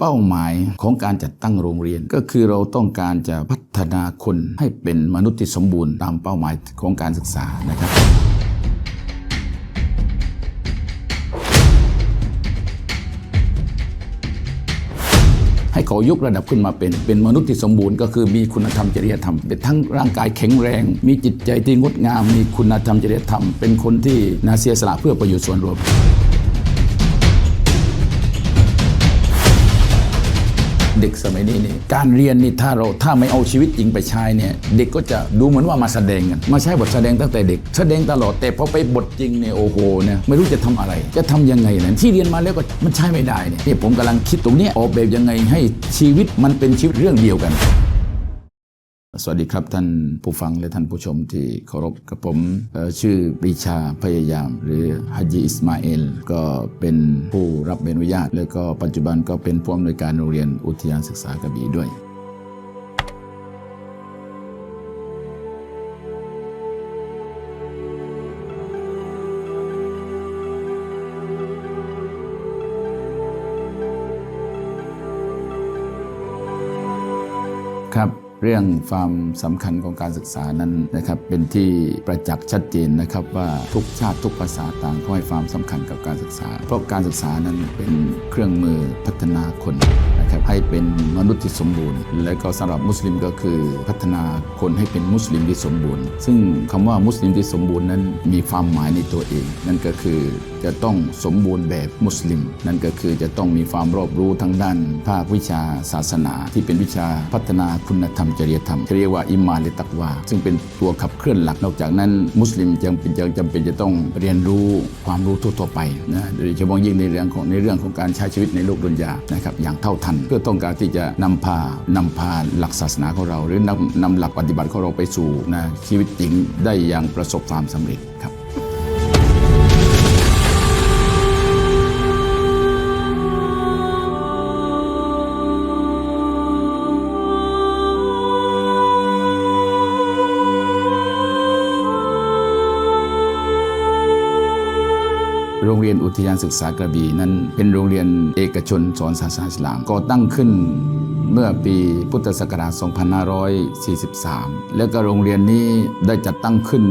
เป้าหมายของการจัดตั้งโรงเรียน ก็คือเราต้องการจะพัฒนาคนให้เป็นมนุษย์ที่สมบูรณ์ตามเป้าหมายของการศึกษานะครับให้เขายกระดับขึ้นมาเป็น เป็นมนุษย์ที่สมบูรณ์ก็คือมีคุณธรรมจริยธรรม เป็นทั้งร่างกายแข็งแรง มีจิตใจที่งดงาม มีคุณธรรมจริยธรรม เป็นคนที่นาเสียสละเพื่อประโยชน์ส่วนรวม เด็กสมัยนี้นี่การเรียนนี่ถ้าเราถ้าไม่เอาชีวิตจริงไปใช้เนี่ยเด็กก็จะดูเหมือนว่ามาแสดงกันมาใช้บทแสดงตั้งแต่เด็ก แสดงตลอดแต่พอไปบทจริงเนี่ยโอ้โหเนี่ยไม่รู้จะทำอะไร จะทำยังไงเนี่ยที่เรียนมาแล้วก็มันใช้ไม่ได้เนี่ยนี่ผมกำลังคิดตรงนี้ออกแบบยังไงให้ชีวิตมันเป็นชีวิตเรื่องเดียวกัน สวัสดีครับท่านผู้ฟังและท่านผู้ชมที่เคารพกับผมชื่อปรีชาพยายาม หรือฮัจีอิสมาเอลก็เป็นผู้รับใบอนุญาตแล้วก็ปัจจุบันก็เป็นผู้อำนวยการโรงเรียนอุทยานศึกษากระบี่ด้วยครับ เรื่องความสำคัญของการศึกษานั้นนะครับเป็นที่ประจักษ์ชัดเจนนะครับว่าทุกชาติทุกภาษาต่างก็ให้ความสำคัญกับการศึกษา เพราะการศึกษานั้นเป็นเครื่องมือพัฒนาคน ครับให้เป็นมนุษย์ที่สมบูรณ์ และก็สำหรับมุสลิมก็คือพัฒนาคนให้เป็นมุสลิมที่สมบูรณ์ ซึ่งคำว่ามุสลิมที่สมบูรณ์นั้นมีความหมายในตัวเอง นั่นก็คือจะต้องสมบูรณ์แบบมุสลิม นั่นก็คือจะต้องมีความรอบรู้ทั้งด้าน ภาควิชาศาสนา ที่เป็นวิชาพัฒนาคุณธรรมจริยธรรมเรียกว่าอิมานและตักวาซึ่งเป็นตัวขับเคลื่อนหลักนอกจากนั้น มุสลิมยังเป็นยังจำเป็นจะต้องเรียนรู้ความรู้ทั่วไปนะโดยเฉพาะยิ่งในเรื่องของในเรื่องของการใช้ชีวิตในโลกดุนยานะครับอย่างเท่าทันเพื่อต้องการที่จะนำพานำพาหลักศาสนาของเรา หรือนำนำหลักปฏิบัติของเราไปสู่นะชีวิตจริงได้อย่างประสบความสำเร็จครับ ทยานศึกษากระบี่นั้นเป็นโรงเรียนเอกชนสอนศาสนาอิสลามก่อตั้งขึ้น เมื่อปีพุทธศักราช 2543 แล้วก็โรงเรียนนี้ได้จัดตั้งขึ้น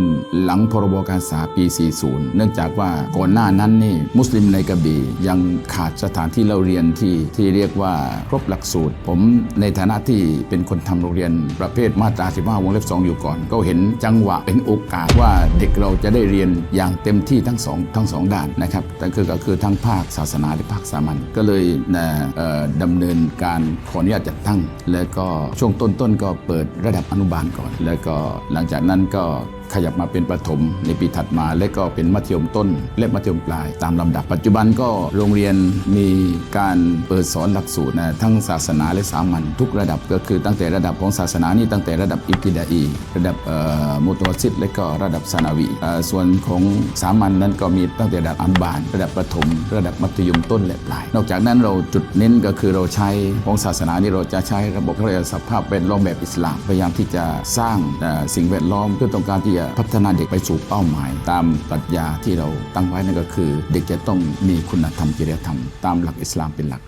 หลังพรบการศึกษาปี 40 เนื่องจากว่าก่อนหน้านั้นนี่มุสลิมในกระบี่ยังขาดสถานที่เราเรียนที่ที่เรียกว่าครบหลักสูตร ผมในฐานะที่เป็นคนทำโรงเรียนประเภทมาตรา 15 วงเล็บ 2 อยู่ก่อน ก็เห็นจังหวะเป็นโอกาสว่าเด็กเราจะได้เรียนอย่างเต็มที่ทั้งสองทั้งสองด้านนะครับแต่คือก็คือทั้งภาคศาสนาและภาคสามัญก็เลยนะดำเนินการขออนุญาตจัดตั้ง แล้วก็ช่วงต้นๆก็เปิดระดับอนุบาลก่อน แล้วก็หลังจากนั้นก็ ขยับมาเป็นประถมในปีถัดมา และก็เป็นมัธยมต้น และมัธยมปลายตามลำดับ ปัจจุบันก็โรงเรียนมีการเปิดสอนหลักสูตรนะทั้งศาสนาและสามัญทุกระดับก็คือตั้งแต่ระดับของศาสนานี่ตั้งแต่ระดับอิบติดาอีระดับมุตวสิตและก็ระดับสานาวีส่วนของสามัญนั้นก็มีตั้งแต่ระดับอนุบาลระดับประถม ระดับมัธยมต้นและปลาย นอกจากนั้นเราจุดเน้นก็คือเราใช้ของศาสนานี่เราจะใช้ระบบเขาเรียกว่าสภาพแวดล้อมแบบอิสลามพยายามที่จะสร้างสิ่งแวดล้อมเพื่อต้องการที่จะพัฒนาเด็กไปสู่เป้าหมาย ตามปรัชญาที่เราตั้งไว้นั่นก็คือ เด็กจะต้องมีคุณธรรมจริยธรรม ตามหลักอิสลามเป็นหลัก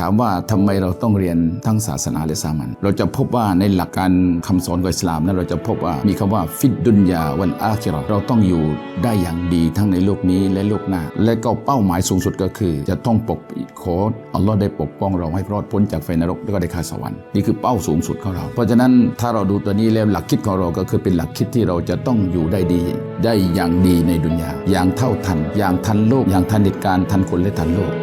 ถามว่าทำไมเราต้องเรียนทั้งศาสนาและสามัญเราจะพบว่าในหลักการคำสอนของอิสลามนั้นเราจะพบว่ามีคำว่าฟิดดุนยาวันอาคิราะห์เราต้องอยู่ได้อย่างดีทั้งในโลกนี้และโลกหน้า และก็เป้าหมายสูงสุดก็คือ จะต้องปกขออัลลอฮ์ได้ปกป้องเราให้รอดพ้นจากไฟนรกแล้วก็ได้ข้าสวรรค์นี่คือเป้าสูงสุดของเรา เพราะฉะนั้นถ้าเราดูตัวนี้แล้วหลักคิดของเราก็คือเป็นหลักคิดที่เราจะต้องอยู่ได้ดี ได้อย่างดีในดุนยาอย่างเท่าทัน อย่างทันโลก อย่างทันเหตุการณ์ทันคนและทันโลก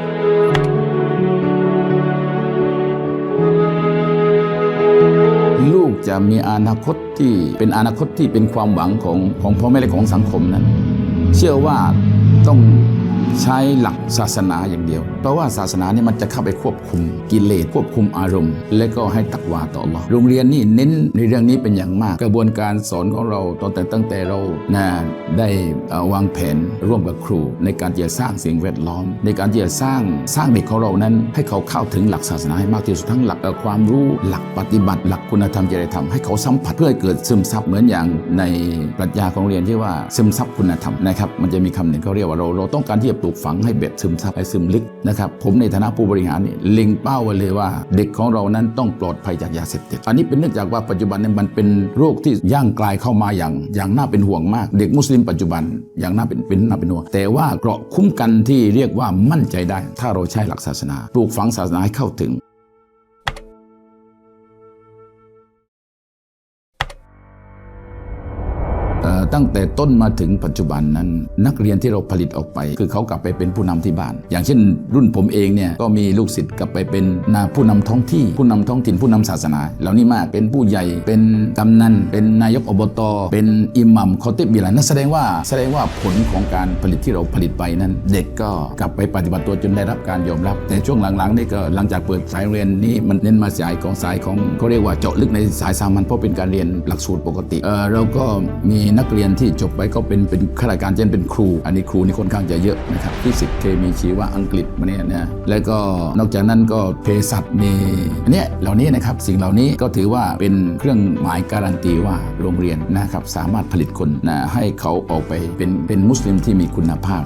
จะมีอนาคตที่เป็นอนาคตที่เป็นความหวังของของพ่อแม่และของสังคมนั้น เชื่อว่าต้อง ใช้หลักศาสนาอย่างเดียว เพราะว่าศาสนาเนี่ยมันจะเข้าไปควบคุมกิเลสควบคุมอารมณ์ และก็ให้ตักวาต่อ Allah โรงเรียนนี่เน้นในเรื่องนี้เป็นอย่างมาก กระบวนการสอนของเราตอนแต่ตั้งแต่เรานะได้วางแผนร่วมกับครู ในการที่จะสร้างสิ่งแวดล้อม ในการที่จะสร้างสร้างเด็กของเรานั้น ให้เขาเข้าถึงหลักศาสนาให้มากที่สุดทั้งหลักความรู้หลักปฏิบัติ หลักคุณธรรมจริยธรรมให้เขาสัมผัสเพื่อให้เกิดซึมซับเหมือนอย่างในปรัชญาของเรียนที่ว่าซึมซับคุณธรรมนะครับมันจะมีคำหนึ่งเขาเรียกว่าเราเราต้องการที่จะปลูกฝังให้เบ็ดซึมซับให้ซึมลึกนะครับผมในฐานะผู้บริหารนี่เล็งเป้าไว้เลยว่าเด็กของเรานั้นต้องปลอดภัยจากยาเสพติดอันนี้เป็นเนื่องจากว่าปัจจุบันนี่มันเป็นโรคที่ย่างกลายเข้ามาอย่าง อย่างน่าเป็นห่วงมาก เด็กมุสลิมปัจจุบันอย่างน่าเป็นเป็นน่าเป็นห่วงแต่ว่าเกราะคุ้มกันที่เรียกว่ามั่นใจได้ ถ้าเราใช้หลักศาสนา ปลูกฝังศาสนาให้เข้าถึง ตั้งแต่ต้นมาถึงปัจจุบันนั้น นักเรียนที่เราผลิตออกไป คือเขากลับไปเป็นผู้นำที่บ้าน อย่างเช่น รุ่นผมเองเนี่ยก็มีลูกศิษย์กลับไปเป็นนาผู้นำท้องที่ ผู้นำท้องถิ่นผู้นำศาสนา เหล่านี้มากเป็นผู้ใหญ่เป็นกำนันเป็นนายกอบต เป็นอิหมัมคอติบบิลานั่นแสดงว่าแสดงว่าผลของการผลิตที่เราผลิตไปนั้น เด็กก็กลับไปปฏิบัติตัวจนได้รับการยอมรับ แต่ช่วงหลังๆนี่ก็หลังจากเปิดสายเรียนนี้มันเน้นมาสายของสายของเขาเรียกว่าเจาะลึกในสายสามัญเพราะเป็นการเรียนหลักสูตรปกติเออเราก็มีนักเรียนรียนที่จบไปก็เป็นเป็นข้าราชการเช่นเป็นครู อันนี้ครูนี่ค่อนข้างจะเยอะนะครับฟิสิกส์เคมีชีวะอังกฤษมาเนี่ยนะแล้วก็นอกจากนั้นก็เภสัชมีอันเนี้ยเหล่านี้นะครับสิ่งเหล่านี้ก็ถือว่าเป็นเครื่องหมายการันตีว่าโรงเรียนนะครับสามารถผลิตคนนะให้เขาออกไปเป็นเป็นมุสลิมที่มีคุณภาพ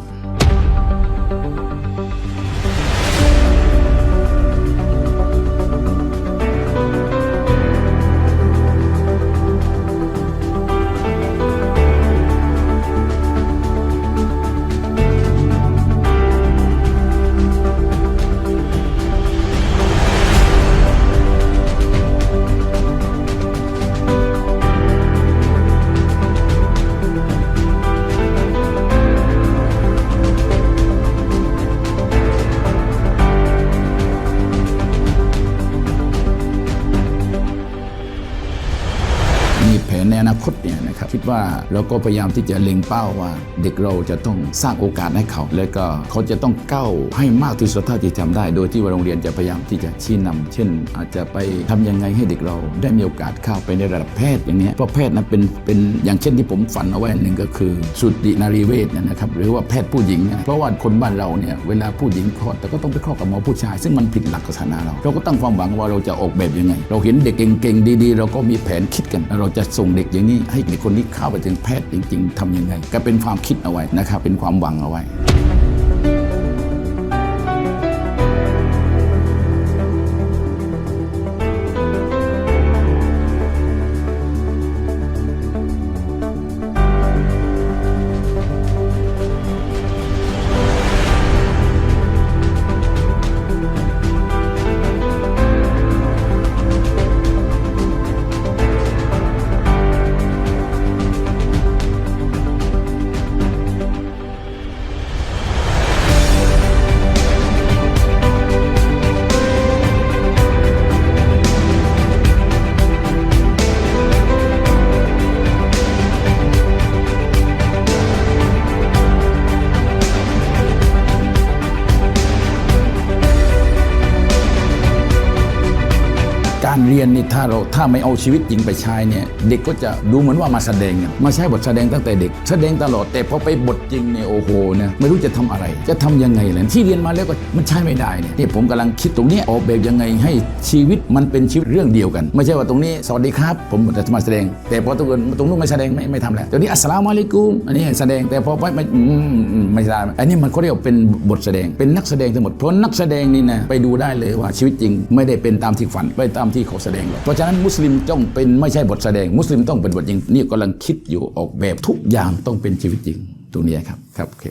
อนาคตเนี่ยนะครับคิดว่าเราก็พยายามที่จะเล็งเป้าว่า เด็กเราจะต้องสร้างโอกาสให้เขา แล้วก็เขาจะต้องก้าวให้มากที่สุดเท่าที่ทำได้ โดยที่ว่าโรงเรียนจะพยายามที่จะชี้นำเช่น อาจจะไปทำยังไงให้เด็กเราได้มีโอกาสเข้าไปในระดับแพทย์อย่างนี้เพราะแพทย์นั้นเป็นเป็นอย่างเช่นที่ผมฝันเอาไว้อันหนึ่งก็คือสุตินารีเวชเนี่ยนะครับหรือว่าแพทย์ผู้หญิงเนี่ยเพราะว่าคนบ้านเราเนี่ยเวลาผู้หญิงคลอดแต่ก็ต้องไปคลอดกับหมอผู้ชาย ซึ่งมันผิดหลักศาสนาเราเราก็ตั้งความหวังว่าเราจะออกแบบยังไง เราเห็นเด็กเก่งๆดีๆ เราก็มีแผนคิดกัน เราจะส่งเด็กอย่างนี้ให้คนนี้เข้าไปถึงแพทย์จริง ๆทำยังไง ก็เป็นความคิดเอาไว้นะครับเป็นความหวังเอาไว้ การเรียนนี่ถ้าเราถ้าไม่เอาชีวิตจริงไปใช้เนี่ยเด็กก็จะดูเหมือนว่ามาแสดงมาใช้บทแสดงตั้งแต่เด็ก แสดงตลอดแต่พอไปบทจริงเนี่ยโอ้โหเนี่ยไม่รู้จะทำอะไร จะทำยังไงเลยที่เรียนมาแล้วก็มันใช้ไม่ได้เนี่ยนี่ผมกำลังคิดตรงนี้ออกแบบยังไงให้ชีวิตมันเป็นชีวิตเรื่องเดียวกัน ไม่ใช่ว่าตรงนี้สวัสดีครับ ผมจะมาแสดง แต่พอตรงนู้นตรงนู้นไม่แสดงไม่ไม่ทำแล้วตรงนี้อัสสลามุอะลัยกุมอันนี้แสดงแต่พอไปไม่ไม่ใช่อันนี้มันเขาเรียกเป็นบทแสดงเป็นนักแสดงทั้งหมดเพราะนักแสดงนี่นะไปดูได้เลยว่าชีวิตจริง ไม่ได้เป็นตามที่ฝันไปตามที่เขาแสดงหรอกเพราะฉะนั้นมุสลิมต้องเป็นไม่ใช่บทแสดง มุสลิมต้องเป็นบทจริงนี่กำลังคิดอยู่ออกแบบทุกอย่างต้องเป็นชีวิตจริงตรงนี้ครับครับโอเค